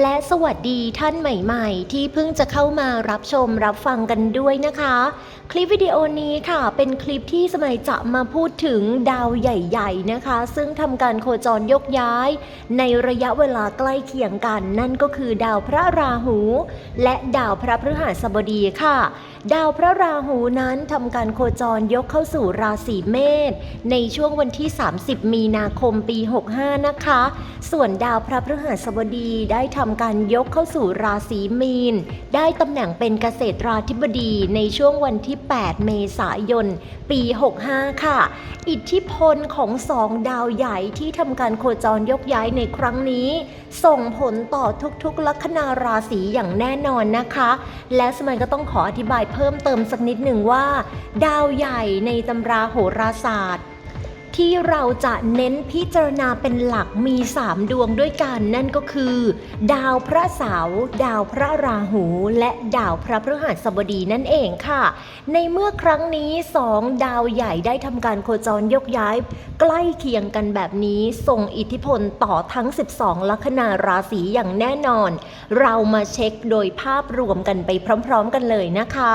และสวัสดีท่านใหม่ๆ ที่เพิ่งจะเข้ามารับชมรับฟังกันด้วยนะคะ คลิปวิดีโอนี้ค่ะ เป็นคลิปที่สมัยจะมาพูดถึงดาวใหญ่ๆนะคะ ซึ่งทำการโคจรยกย้าย ในระยะเวลาใกล้เคียงกัน นั่นก็คือดาวพระราหู และดาวพระพฤหัสบดีค่ะ ดาวพระราหูนั้นทำการโคจรยกเข้าสู่ราศีเมษในช่วงวันที่ 30 มีนาคมปี 65 นะคะ ส่วนดาวพระพฤหัสบดีได้ทำำการยกเข้าสู่ราศีมีน ได้ตำแหน่งเป็นเกษตราธิบดีในช่วงวันที่ 8 เมษายน ปี 65 ค่ะ อิทธิพลของสองดาวใหญ่ที่ทำการโคจรยกย้ายในครั้งนี้ ส่งผลต่อทุกๆ ลัคนาราศีอย่างแน่นอนนะคะ และสมัยก็ต้องขออธิบายเพิ่มเติมสักนิดหนึ่งว่า ดาวใหญ่ในตำราโหราศาสตร์ ที่เราจะเน้นพิจารณาเป็นหลักมี 3 ดวงด้วยกันนั่นก็คือ ดาวพระเสาร์ดาวพระราหู และดาวพระพฤหัสบดีนั่นเองค่ะ ในเมื่อครั้งนี้สองดาวใหญ่ได้ทำการโคจรยกย้าย ใกล้เคียงกันแบบนี้ส่งอิทธิพลต่อทั้ง 12 ลัคนาราศีอย่างแน่นอน เรามาเช็คโดยภาพรวมกันไปพร้อม ๆ กันเลยนะคะ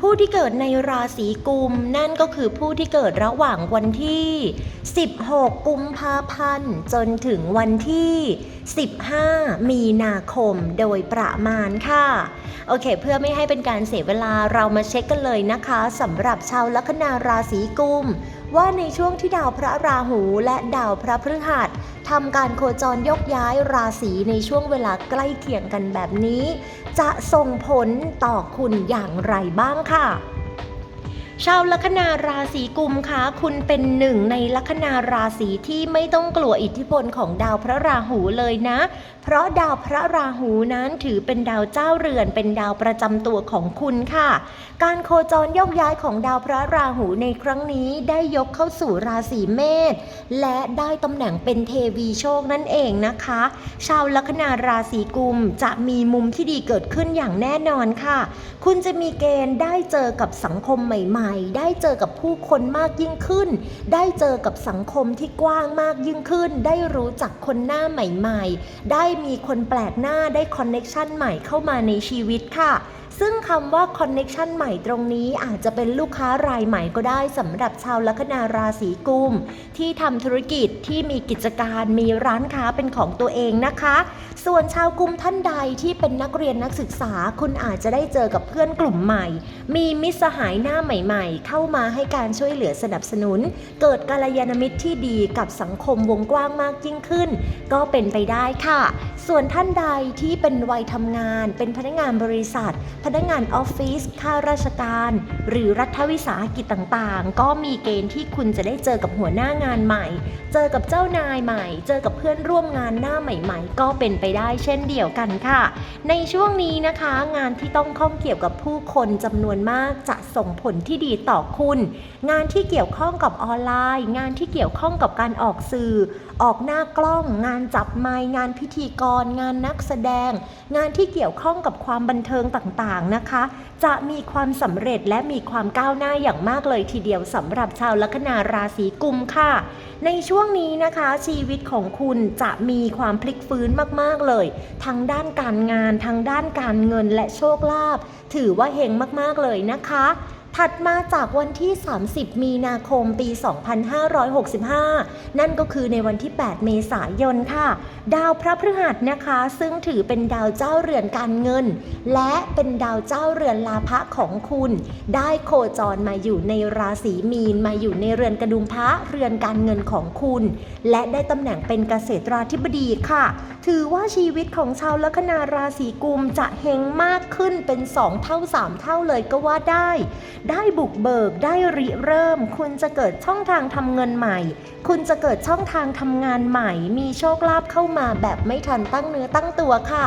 ผู้ที่เกิดในราศีกุม นั่นก็คือผู้ที่เกิดระหว่างวันที่ 16 กุมภาพันธ์ จนถึงวันที่ 15 มีนาคมโดยประมาณค่ะ โอเค เพื่อไม่ให้เป็นการเสียเวลาเรามาเช็คกันเลยนะคะสำหรับชาวลัคนาราศีกุม ว่าในช่วงที่ดาวพระราหูและดาวพระพฤหัสทำการโคจรยกย้ายราศีในช่วงเวลาใกล้เคียงกันแบบนี้ จะส่งผลต่อคุณอย่างไรบ้างค่ะ ชาวลัคนาราศีกุมคะคุณเป็นหนึ่งในลัคนาราศีที่ไม่ต้องกลัวอิทธิพลของดาวพระราหูเลยนะ เพราะดาวพระราหูนั้นถือเป็นดาวเจ้าเรือน เป็นดาวประจำตัวของคุณค่ะ การโคจรยกย้ายของดาวพระราหูในครั้งนี้ได้ยกเข้าสู่ราศีเมษและได้ตำแหน่งเป็นเทวีโชคนั่นเองนะคะ ชาวลัคนาราศีกุมจะมีมุมที่ดีเกิดขึ้นอย่างแน่นอนค่ะ คุณจะมีเกณฑ์ได้เจอกับสังคมใหม่ๆ ได้เจอกับผู้คนมากยิ่งขึ้น ได้เจอกับสังคมที่กว้างมากยิ่งขึ้น ได้รู้จักคนหน้าใหม่ๆ ได้มีคนแปลกหน้าได้คอนเน็ชันใหม่เข้ามาในชีวิตค่ะ ซึ่งคำว่าคอนเน็ชันใหม่ตรงนี้อาจจะเป็นลูกค้ารายใหม่ก็ได้สำหรับชาวลัคนาราศีกุม ที่ทำธุรกิจที่มีกิจการมีร้านค้าเป็นของตัวเองนะคะ ส่วนชาวกุมท่านใดที่เป็นนักเรียนนักศึกษา คุณอาจจะได้เจอกับเพื่อนกลุ่มใหม่ มีมิตรสหายหน้าใหม่ๆ เข้ามาให้การช่วยเหลือสนับสนุน เกิดกัลยาณมิตรที่ดีกับสังคมวงกว้างมากยิ่งขึ้น ก็เป็นไปได้ค่ะ ส่วนท่านใดที่เป็นวัยทำงาน เป็นพนักงานบริษัทพนักงานออฟฟิศข้าราชการ หรือรัฐวิสาหกิจต่างๆ ก็มีเกณฑ์ที่คุณจะได้เจอกับหัวหน้างานใหม่ เจอกับเจ้านายใหม่ เจอกับเพื่อนร่วมงานหน้าใหม่ ๆ ก็เป็นไปได้เช่นเดียวกันค่ะ ในช่วงนี้นะคะงานที่ต้องข้องเกี่ยวกับผู้คนจำนวนมากจะส่งผลที่ดีต่อคุณ งานที่เกี่ยวข้องกับออนไลน์ งานที่เกี่ยวข้องกับการออกสื่อ ออกหน้ากล้อง งานจับไมค์งานพิธีกร งานนักแสดง งานที่เกี่ยวข้องกับความบันเทิงต่างๆนะคะ จะมีความสำเร็จและมีความก้าวหน้าอย่างมากเลยทีเดียวสำหรับชาวลัคนาราศีกุมค่ะ ในช่วงนี้นะคะ ชีวิตของคุณจะมีความพลิกฟื้นมากๆเลย ทั้งด้านการงาน ทั้งด้านการเงินและโชคลาภถือว่าเฮงมากๆเลยนะคะ ถัดมาจากวันที่ 30 มีนาคมปี 2565 นั่นก็คือในวันที่ 8 เมษายนค่ะ ดาวพระพฤหัสนะคะ ซึ่งถือเป็นดาวเจ้าเรือนการเงิน และเป็นดาวเจ้าเรือนลาภะของคุณ ได้โคจรมาอยู่ในราศีมีนมาอยู่ในเรือนกระดุมพระเรือนการเงินของคุณ และได้ตำแหน่งเป็นเกษตราธิบดีค่ะ ถือว่าชีวิตของชาวลัคนาราศีกุมจะเฮงมากขึ้นเป็น 2 เท่า 3 เท่าเลยก็ว่าได้ได้บุกเบิก ได้ริเริ่ม คุณจะเกิดช่องทางทำเงินใหม่ คุณจะเกิดช่องทางทำงานใหม่ มีโชคลาภเข้ามาแบบไม่ทันตั้งเนื้อตั้งตัวค่ะ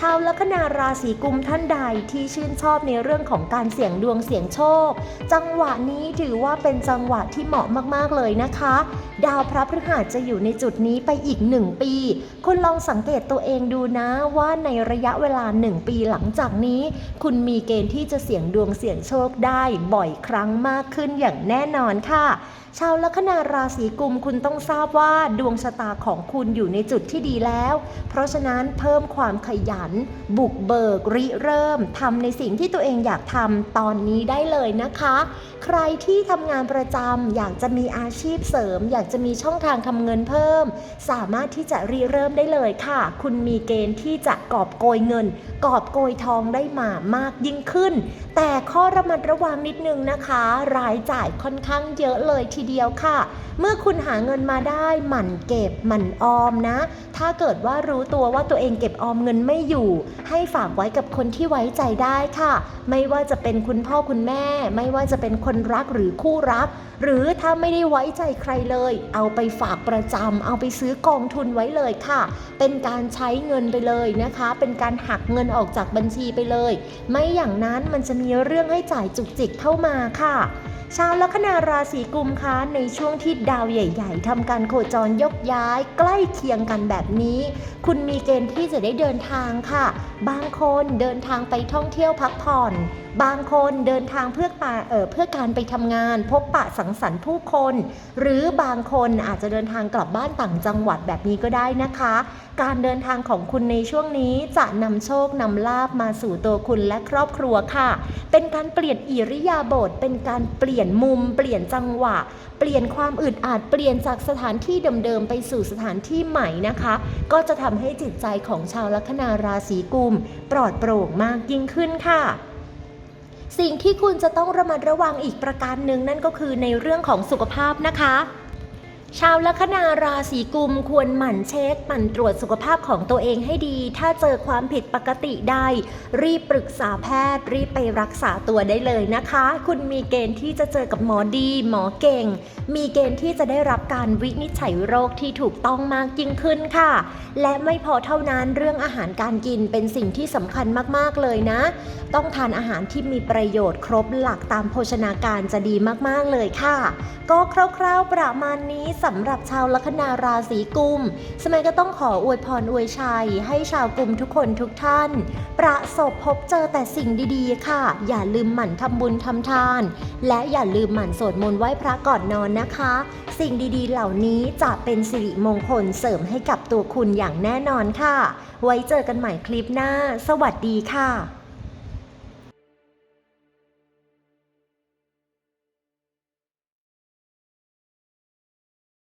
ชาวลัคนาราศีกุมท่านใดที่ชื่นชอบในเรื่องของการเสี่ยงดวงเสี่ยงโชค จังหวะนี้ถือว่าเป็นจังหวะที่เหมาะมากๆเลยนะคะ ดาวพระพฤหัสจะอยู่ในจุดนี้ไปอีกหนึ่งปี คุณลองสังเกตตัวเองดูนะว่าในระยะเวลาหนึ่งปีหลังจากนี้ คุณมีเกณฑ์ที่จะเสี่ยงดวงเสี่ยงโชคได้บ่อยครั้งมากขึ้นอย่างแน่นอนค่ะชาวลัคนาราศีกุมคุณต้องทราบว่าดวงชะตาของคุณอยู่ในจุดที่ดีแล้ว เพราะฉะนั้นเพิ่มความขยันบุกเบิกริเริ่มทำในสิ่งที่ตัวเองอยากทำตอนนี้ได้เลยนะคะ ใครที่ทำงานประจำอยากจะมีอาชีพเสริม อยากจะมีช่องทางทำเงินเพิ่ม สามารถที่จะริเริ่มได้เลยค่ะ คุณมีเกณฑ์ที่จะกอบโกยเงิน กอบโกยทองได้มามากยิ่งขึ้น แต่ข้อระมัดระวังนิดนึงนะคะ รายจ่ายค่อนข้างเยอะเลยทีเดียวค่ะ เมื่อคุณหาเงินมาได้หมั่นเก็บหมั่นออมนะ ถ้าเกิดว่ารู้ตัวว่าตัวเองเก็บออมเงินไม่อยู่ ให้ฝากไว้กับคนที่ไว้ใจได้ค่ะ ไม่ว่าจะเป็นคุณพ่อคุณแม่ ไม่ว่าจะเป็นคนรักหรือคู่รัก หรือถ้าไม่ได้ไว้ใจใครเลย เอาไปฝากประจำเอาไปซื้อกองทุนไว้เลยค่ะ เป็นการใช้เงินไปเลยนะคะ เป็นการหักเงินออกจากบัญชีไปเลย ไม่อย่างนั้นมันจะมีเรื่องให้จ่ายจุกจิกเข้ามาค่ะ ชาวลัคนาราศีกุมคะในช่วงที่ดาวใหญ่ ๆทำการโคจรยกย้าย ใกล้เคียงกันแบบนี้ คุณมีเกณฑ์ที่จะได้เดินทางค่ะ บางคนเดินทางไปท่องเที่ยวพักผ่อน บางคนเดินทางเพื่อปาเออเพื่อการไปทำงาน พบปะสังสรรค์ผู้คน หรือบางคนอาจจะเดินทางกลับบ้านต่างจังหวัดแบบนี้ก็ได้นะคะ การเดินทางของคุณในช่วงนี้จะนำโชคนำลาบมาสู่ตัวคุณและครอบครัวค่ะ เป็นการเปลี่ยนอิริยาบถเป็นการเปลี่ยนมุม เปลี่ยนจังหวะ เปลี่ยนความอึดอัดเปลี่ยนจากสถานที่เดิมๆไปสู่สถานที่ใหม่นะคะ ก็จะทำให้จิตใจของชาวลัคนาราศีกุมปลอดโปร่งมากยิ่งขึ้นค่ะ สิ่งที่คุณจะต้องระมัดระวังอีกประการหนึ่งนั่นก็คือในเรื่องของสุขภาพนะคะ ชาวลัคนาราศีกุมควรหมั่นเช็คหมั่นตรวจสุขภาพของตัวเองให้ดี ถ้าเจอความผิดปกติใดรีบปรึกษาแพทย์ รีบไปรักษาตัวได้เลยนะคะ คุณมีเกณฑ์ที่จะเจอกับหมอดี หมอเก่ง มีเกณฑ์ที่จะได้รับการวินิจฉัยโรคที่ถูกต้องมากยิ่งขึ้นค่ะ และไม่พอเท่านั้นเรื่องอาหารการกินเป็นสิ่งที่สำคัญมากๆเลยนะ ต้องทานอาหารที่มีประโยชน์ครบหลักตามโภชนาการจะดีมากๆเลยค่ะ ก็คร่าวๆประมาณนี้สำหรับชาวลัคนาราศีกุม สมัยก็ต้องขออวยพรอวยชัย ให้ชาวกุมทุกคนทุกท่าน ประสบพบเจอแต่สิ่งดีๆ ค่ะ อย่าลืมหมั่นทำบุญทำทาน และอย่าลืมหมั่นสวดมนต์ไหว้พระก่อนนอนนะคะ สิ่งดีๆ เหล่านี้จะเป็นสิริมงคลเสริมให้กับตัวคุณอย่างแน่นอนค่ะ ไว้เจอกันใหม่คลิปหน้า สวัสดีค่ะ